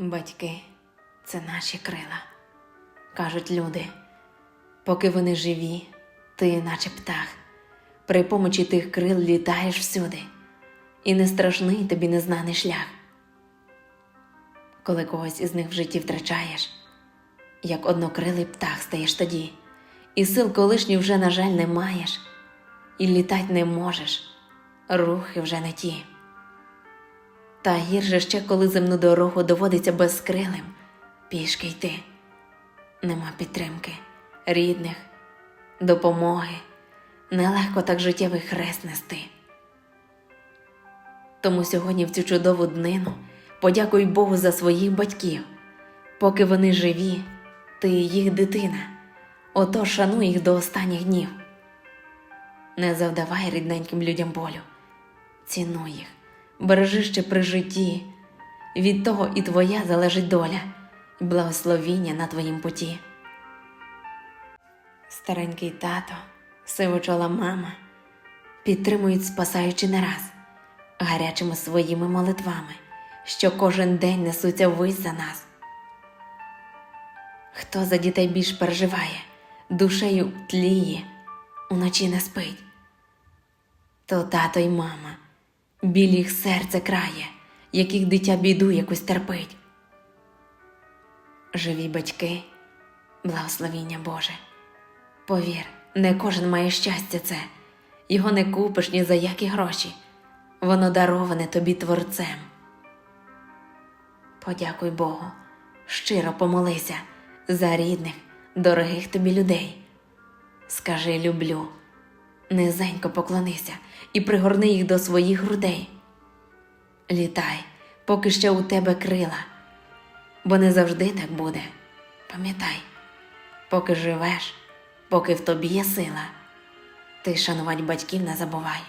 Батьки це наші крила, кажуть люди. Поки вони живі, ти, наче птах, при помочі тих крил літаєш всюди, і не страшний тобі незнаний шлях. Коли когось із них в житті втрачаєш, як однокрилий птах стаєш тоді, і сил колишніх вже, на жаль, не маєш, і літать не можеш, рухи вже не ті. Та гірше ще, коли земну дорогу доводиться безкрилим пішки йти. Нема підтримки, рідних, допомоги, нелегко так життєвий хрест нести. Тому сьогодні в цю чудову днину подякуй Богу за своїх батьків. Поки вони живі, ти їх дитина, отож шануй їх до останніх днів. Не завдавай рідненьким людям болю, цінуй їх, бережи ще при житті. Від того і твоя залежить доля, і благословіння на твоїм путі. Старенький тато, сивочола мама підтримують, спасаючи не раз, гарячими своїми молитвами, що кожен день несуться вись за нас. Хто за дітей більш переживає, душею тліє, уночі не спить, то тато й мама, біль їх серце крає, яких дитя біду якусь терпить. Живі батьки, благословіння Боже. Повір, не кожен має щастя це, його не купиш ні за які гроші, воно дароване тобі творцем. Подякуй Богу, щиро помолися за рідних, дорогих тобі людей. Скажи люблю, низенько поклонися і пригорни їх до своїх грудей. Літай, поки ще у тебе крила, бо не завжди так буде. Пам'ятай, поки живеш, поки в тобі є сила, ти шанувати батьків не забувай.